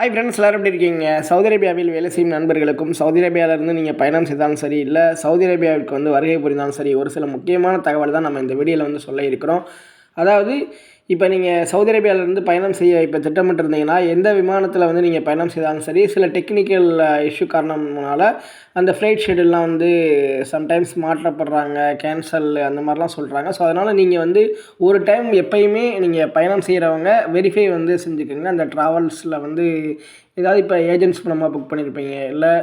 Hi friends எல்லோரும் எப்படி இருக்கீங்க? சவுதி அரேபியாவில் வேலை செய்யும் நண்பர்களுக்கும் சவுதி அரேபியாவிலேருந்து நீங்கள் பயணம் செய்தாலும் சரி இல்லை சவுதி அரேபியாவிற்கு வந்து வருகை புரிந்தாலும் சரி ஒரு சில முக்கியமான தகவல் தான் நம்ம இந்த வீடியோவில் வந்து சொல்ல இருக்கிறோம். அதாவது இப்போ நீங்கள் சவுதி அரேபியாவிலேருந்து பயணம் செய்ய இப்போ திட்டமிட்டிருந்தீங்கன்னா எந்த விமானத்தில் வந்து நீங்கள் பயணம் செய்தாலும் சரி சில டெக்னிக்கல் இஷ்யூ காரணம்னால அந்த ஃப்ளைட் ஷெடியூல்லாம் வந்து சம்டைம்ஸ் மாற்றப்படுறாங்க கேன்சல் அந்த மாதிரிலாம் சொல்கிறாங்க ஸோ அதனால் நீங்கள் வந்து ஒரு டைம் எப்பயுமே நீங்கள் பயணம் செய்கிறவங்க வெரிஃபை வந்து செஞ்சுக்கோங்க. அந்த ட்ராவல்ஸில் வந்து ஏதாவது இப்போ ஏஜென்ட்ஸ் மூலமாக புக் பண்ணியிருப்பீங்க இல்லை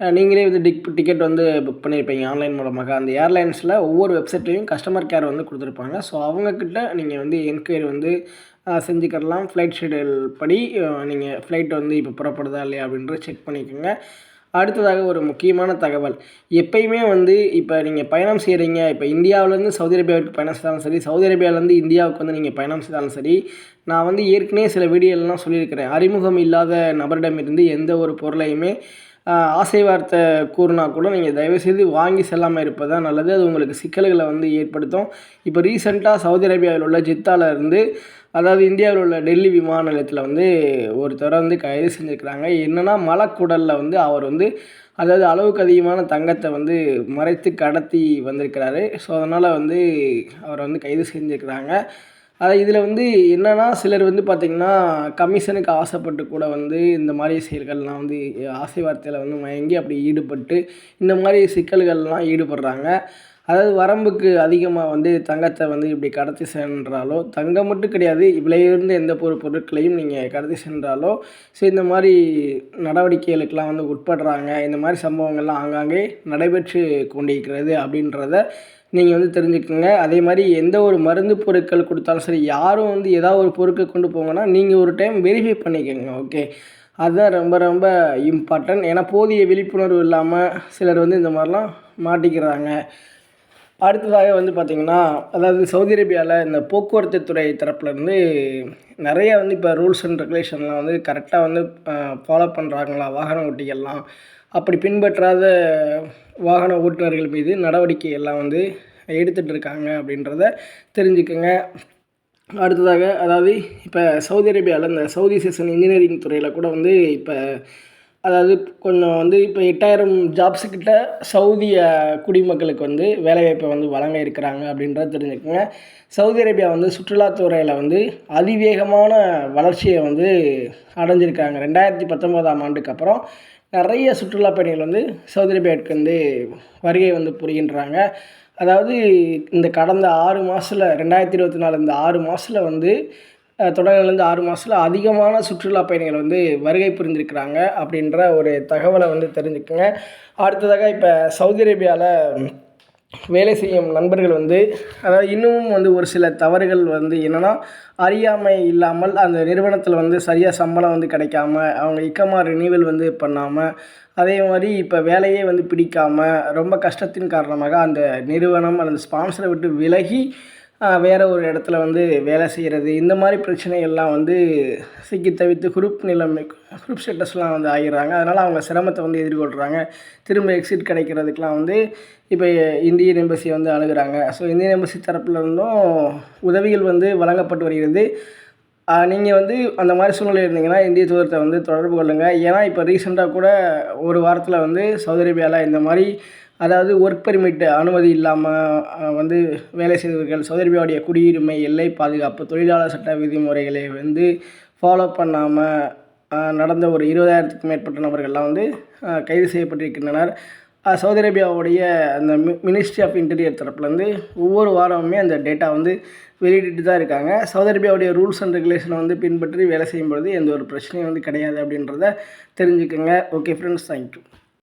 நீங்களே வந்து டிக் டிக்கெட் வந்து புக் பண்ணியிருப்பீங்க ஆன்லைன் மூலமாக. அந்த ஏர்லைன்ஸில் ஒவ்வொரு வெப்சைட்லேயும் கஸ்டமர் கேர் வந்து கொடுத்துருப்பாங்க. ஸோ அவங்கக்கிட்ட நீங்கள் வந்து என்கொயரி வந்து செஞ்சுக்கிடலாம் ஃப்ளைட் ஷெடியூல் படி நீங்கள் ஃப்ளைட் வந்து இப்போ புறப்படுதா இல்லையா அப்படின்றத செக் பண்ணிக்கோங்க. அடுத்ததாக ஒரு முக்கியமான தகவல். எப்பயுமே வந்து இப்போ நீங்கள் பயணம் செய்கிறீங்க இப்போ இந்தியாவிலேருந்து சவுதி அரேபியாவுக்கு பயணம் செய்தாலும் சரி சவுதி அரேபியாவிலேருந்து இந்தியாவுக்கு வந்து நீங்கள் பயணம் செய்தாலும் சரி நான் வந்து ஏற்கனவே சில வீடியோலாம் சொல்லியிருக்கிறேன். அறிமுகம் இல்லாத நபரிடமிருந்து எந்த ஒரு பொருளையுமே ஆசை வார்த்தை கூறினா கூட நீங்கள் தயவுசெய்து வாங்கி செல்லாமல் இருப்பது தான் நல்லது. அது உங்களுக்கு சிக்கல்களை வந்து ஏற்படுத்தும். இப்போ ரீசெண்டாக சவுதி அரேபியாவில் உள்ள ஜித்தாவில் இருந்து அதாவது இந்தியாவில் உள்ள டெல்லி விமான நிலையத்தில் வந்து ஒருத்தரை வந்து கைது செஞ்சுருக்கிறாங்க. என்னென்னா மலக்குடலில் வந்து அவர் வந்து அதாவது அளவுக்கு அதிகமான தங்கத்தை வந்து மறைத்து கடத்தி வந்திருக்கிறாரு. ஸோ அதனால் வந்து அவரை வந்து கைது செஞ்சுருக்கிறாங்க. இதில் வந்து என்னென்னா சிலர் வந்து பார்த்திங்கன்னா கமிஷனுக்கு ஆசைப்பட்டு கூட வந்து இந்த மாதிரி செயல்கள்லாம் வந்து ஆசை வார்த்தையில் வந்து மயங்கி அப்படி ஈடுபட்டு இந்த மாதிரி சிக்கல்கள்லாம் ஈடுபடுறாங்க. அதாவது வரம்புக்கு அதிகமாக வந்து தங்கத்தை வந்து இப்படி கடத்தி சென்றாலோ தங்கம் மட்டும் கிடையாது விலையுயர்ந்த எந்த ஒரு பொருட்களையும் நீங்கள் கடத்தி சென்றாலோ ஸோ இந்த மாதிரி நடவடிக்கைகளுக்கெல்லாம் வந்து உட்படுறாங்க. இந்த மாதிரி சம்பவங்கள்லாம் ஆங்காங்கே நடைபெற்று கொண்டிருக்கிறது அப்படின்றத நீங்கள் வந்து தெரிஞ்சுக்கோங்க. அதே மாதிரி எந்த ஒரு மருந்து பொருட்கள் கொடுத்தாலும் சரி யாரும் வந்து ஏதாவது ஒரு பொருட்கள் கொண்டு போங்கன்னா நீங்கள் ஒரு டைம் வெரிஃபை பண்ணிக்கோங்க ஓகே அதுதான் ரொம்ப ரொம்ப இம்பார்ட்டன்ட் ஏன்னா போதிய விழிப்புணர்வு இல்லாமல் சிலர் வந்து இந்த மாதிரிலாம் மாட்டிக்கிறாங்க. அடுத்ததாக வந்து பார்த்திங்கன்னா அதாவது சவுதி அரேபியாவில் இந்த போக்குவரத்து துறை தரப்புலேருந்து நிறைய வந்து இப்போ ரூல்ஸ் அண்ட் ரெகுலேஷன்லாம் வந்து கரெக்டாக வந்து ஃபாலோ பண்ணுறாங்களா வாகன ஓட்டிகள்லாம். அப்படி பின்பற்றாத வாகன ஓட்டுநர்கள் மீது நடவடிக்கை எல்லாம் வந்து எடுத்துகிட்டு இருக்காங்க அப்படின்றத தெரிஞ்சுக்கோங்க. அடுத்ததாக அதாவது இப்போ சவுதி அரேபியாவில் இந்த சவுதி சீசன் இன்ஜினியரிங் துறையில் கூட வந்து இப்போ அதாவது கொஞ்சம் வந்து இப்போ எட்டாயிரம் ஜாப்ஸுக்கிட்ட சவுதிய குடிமக்களுக்கு வந்து வேலைவாய்ப்பை வந்து வழங்க இருக்கிறாங்க அப்படின்றத தெரிஞ்சுக்கோங்க. சவுதி அரேபியா வந்து சுற்றுலாத்துறையில் வந்து அதிவேகமான வளர்ச்சியை வந்து அடைஞ்சிருக்காங்க. ரெண்டாயிரத்தி பத்தொம்போதாம் ஆண்டுக்கு அப்புறம் நிறைய சுற்றுலா பயணிகள் வந்து சவுதி அரேபியாவுக்கு வந்து வருகை வந்து புரிகின்றாங்க. அதாவது இந்த கடந்த ஆறு மாதத்தில் ரெண்டாயிரத்தி இருபத்தி நாலு இந்த ஆறு மாதத்தில் வந்து தொடங்கிலேருந்து ஆறு மாதத்தில் அதிகமான சுற்றுலா பயணிகள் வந்து வருகை புரிந்திருக்கிறாங்க அப்படின்ற ஒரு தகவலை வந்து தெரிஞ்சுக்கோங்க. அடுத்ததாக இப்போ சவுதி அரேபியாவில் வேலை செய்யும் நண்பர்கள் வந்து அதாவது இன்னமும் வந்து ஒரு சில தவறுகள் வந்து என்னென்னா அறியாமை இல்லாமல் அந்த நிறுவனத்தில் வந்து சரியாக சம்பளம் வந்து கிடைக்காம அவங்க இக்கமா ரினீவல் வந்து பண்ணாமல் அதே மாதிரி இப்போ வேலையே வந்து பிடிக்காமல் ரொம்ப கஷ்டத்தின் காரணமாக அந்த நிறுவனம் அந்த ஸ்பான்சரை விட்டு விலகி வேறு ஒரு இடத்துல வந்து வேலை செய்கிறது இந்த மாதிரி பிரச்சனைகள்லாம் வந்து சிக்கி தவித்து குரூப் நிலைமை குரூப் ஸ்டேட்டஸ்லாம் வந்து ஆகிடுறாங்க. அதனால் அவங்க சிரமத்தை வந்து எதிர்கொள்கிறாங்க திரும்ப எக்ஸிட் கிடைக்கிறதுக்கெலாம் வந்து இப்போ இந்தியன் எம்பசி வந்து அணுகிறாங்க. ஸோ இந்தியன் எம்பசி தரப்பில் இருந்தும் உதவிகள் வந்து வழங்கப்பட்டு வருகிறது. நீங்கள் வந்து அந்த மாதிரி சூழ்நிலை இருந்தீங்கன்னா இந்திய தூதரத்தை வந்து தொடர்பு கொள்ளுங்கள் ஏன்னா இப்போ ரீசெண்டாக கூட ஒரு வாரத்தில் வந்து சவுதி அரேபியாவில் இந்த மாதிரி அதாவது ஒர்க் பெர்மிட் அனுமதி இல்லாமல் வந்து வேலை செய்தவர்கள் சவுதி அரேபியாவுடைய குடியுரிமை எல்லை பாதுகாப்பு தொழிலாளர் சட்ட விதிமுறைகளை வந்து ஃபாலோ பண்ணாமல் நடந்த ஒரு இருபதாயிரத்துக்கும் மேற்பட்ட நபர்கள்லாம் வந்து கைது செய்யப்பட்டிருக்கின்றனர். சவுதி அரேபியாவுடைய அந்த மி மினிஸ்ட்ரி ஆஃப் இன்டீரியர் தரப்புலேருந்து ஒவ்வொரு வாரமுமே அந்த டேட்டா வந்து வெளியிட்டு தான் இருக்காங்க. சவுதி அரேபியாவுடைய ரூல்ஸ் அண்ட் ரெகுலேஷனை வந்து பின்பற்றி வேலை செய்யும் பொழுது எந்த ஒரு பிரச்சனையும் வந்து கிடையாது அப்படின்றத தெரிஞ்சுக்கோங்க. Okay friends thank you